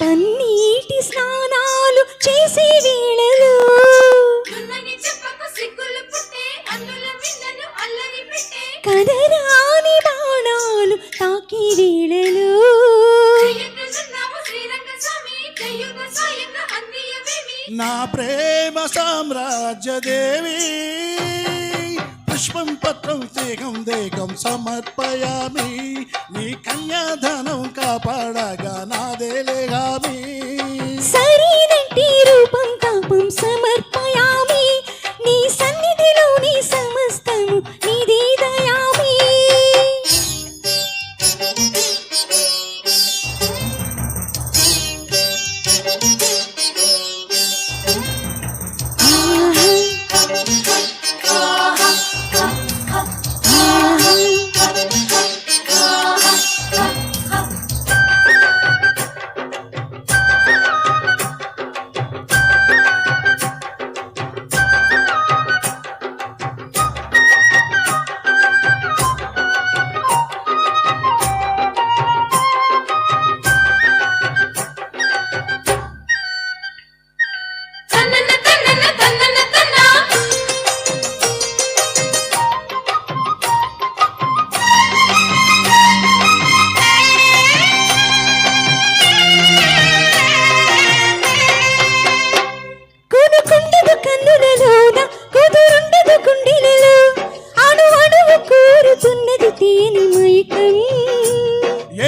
కన్నీటి స్నానాలు చేసే వేళలో కదరాని బాణాలు తాకే నా ప్రేమ సామ్రాజ్య దేవి. పుష్పం పత్రం తేగం దేగం సమర్పయామి. నీ కన్యాధనం కాపాడగా నాదేలేగామి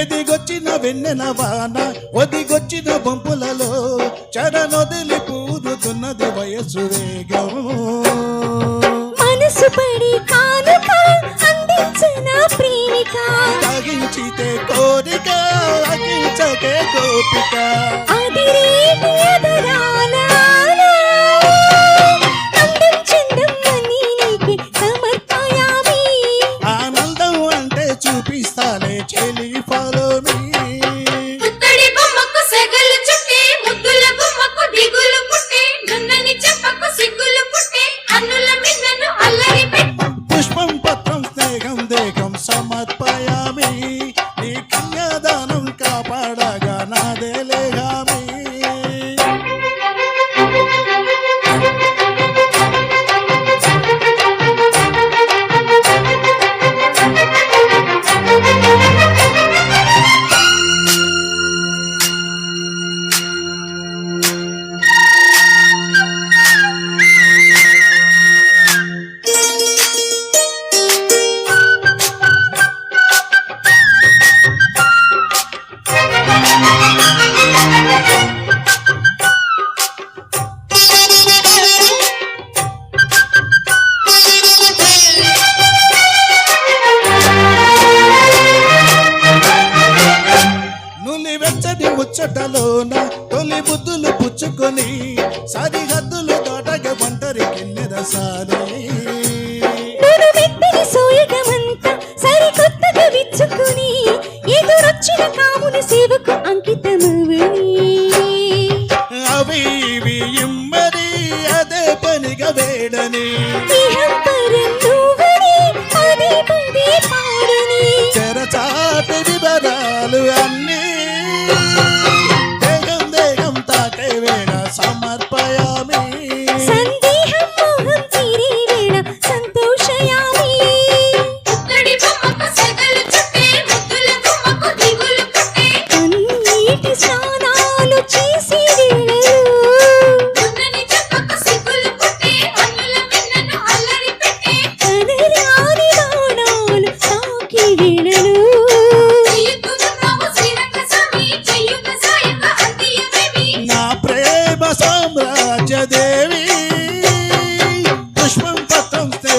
ఎదిగొచ్చిన వెన్నెల వాన ఒదిగొచ్చిన బొంపులలో చరణొదిలి పూరుతున్నది వయసు వేగం. మనసు పడి కానుక అందించిన ప్రేమిక. తగించితే కోరిక అగించకే గోపిక అంటే చూపిస్తాలే చెలి ఫాలో మీ. పుత్తడి బొమ్మకు సెగలు చుట్టే ముద్దుల గుమ్మకు దిగులు పుట్టే నున్నని చెప్పకు సిగ్గులు పుట్టే అన్నుల మిన్నను అల్లరి పెట్టే పుష్పం పత్రం స్నేహం దేహం సమర్పయామి. నీ కన్యాదానం కాపాడగా నాదేలేగామి నులి సారి. నన్ను మెత్తని సోయగమంతా సరికొత్తగా విచ్చుకుని ఎదురొచ్చిన కాముని సేవకు అంకితమవని అవి ఇవి ఇమ్మరి అదే పనిగా వేడని. ఇహం పరం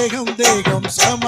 come, they come, some.